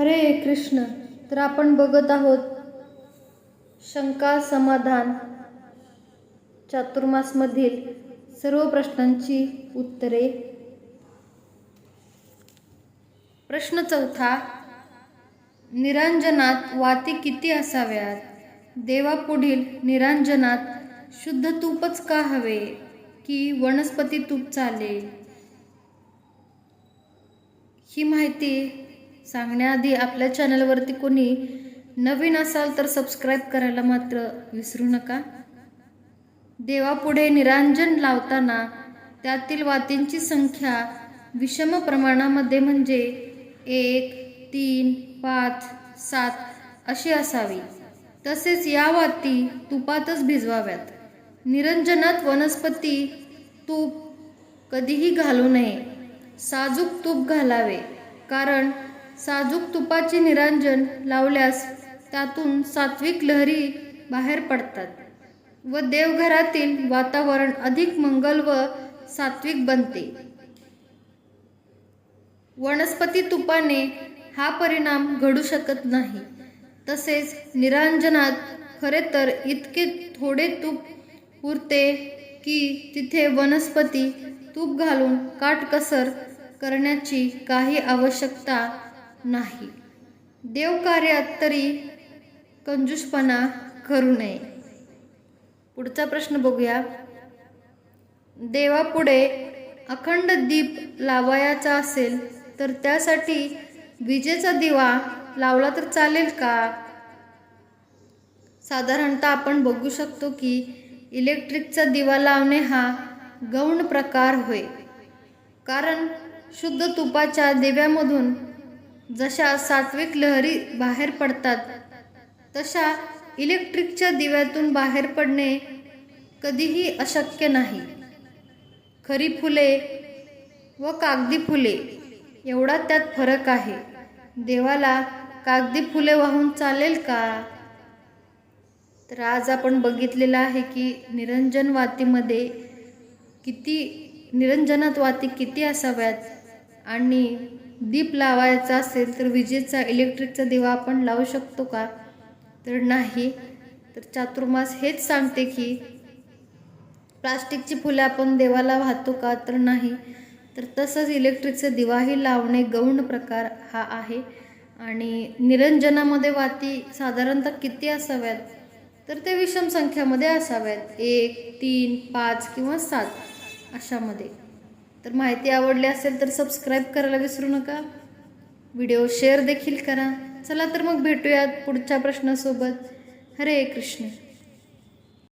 हरे कृष्ण तर आपण बघत आहोत शंका समाधान चातुर्मासमधील सर्व प्रश्नांची उत्तरे. प्रश्न चौथा निरांजनात वाती किती असाव्यात? देवापुढील निरांजनात शुद्ध तूपच का हवे? की वनस्पती तूप चालेल? ही माहिती सांगण्याआधी आपल्या चॅनलवरती कोणी नवीन असाल तर सबस्क्राईब करायला मात्र विसरू नका. देवापुढे निरांजन लावताना त्यातील वातींची संख्या विषम प्रमाणामध्ये म्हणजे एक तीन पाच सात अशी असावी. तसेच या वाती तुपातच भिजवाव्यात. निरंजनात वनस्पती तूप कधीही घालू नये. साजूक तूप घालावे. कारण साजूक तुपाचे निरांजन लावल्यास त्यातून सात्विक लहरी बाहेर पडतात व देवघरातील वातावरण अधिक मंगल व सात्विक बनते. वनस्पती तुपाने हा परिणाम घडू शकत नाही. तसेच निरांजनात खरे तर इतके थोडे तूप उरते की तिथे वनस्पती तूप घालून काटकसर करण्याची काही आवश्यकता नाही. देवकार्यात तरी कंजूसपणा करू नये. पुढचा प्रश्न बघूया. देवापुढे अखंड दीप लावायचा असेल तर त्यासाठी विजेचा दिवा लावला तर चालेल का? साधारणतः आपण बघू शकतो की इलेक्ट्रिकचा दिवा लावणे हा गौण प्रकार होय. कारण शुद्ध तुपाच्या दिव्यामधून जशा सात्विक लहरी बाहेर पडतात तशा इलेक्ट्रिकच्या दिव्यातून बाहेर पडणे कधीही अशक्य नाही. खरी फुले व कागदी फुले एवढा त्यात फरक आहे. देवाला कागदी फुले वाहून चालेल का? तर आज आपण बघितलेलं आहे की निरंजन वातीमध्ये किती निरंजनात वाती किती असाव्यात? आणि दीप लावायचा असेल तर विजेचा इलेक्ट्रिकचा दिवा आपण लावू शकतो का? तर नाही. तर चातुर्मास हेच सांगते की प्लास्टिकची फुले आपण देवाला वाहतो का? तर नाही. तर तसंच इलेक्ट्रिकचा दिवाही लावणे गौण प्रकार हा आहे. आणि निरंजनामध्ये वाती साधारणतः किती असाव्यात? तर ते विषम संख्यामध्ये असाव्यात. एक तीन पाच किंवा सात अशामध्ये. तर माहिती आवडली असेल तर सबस्क्राईब करायला विसरू नका. व्हिडिओ शेअर देखील करा. चला तर मग भेटूयात पुढच्या प्रश्नासोबत. हरे कृष्ण.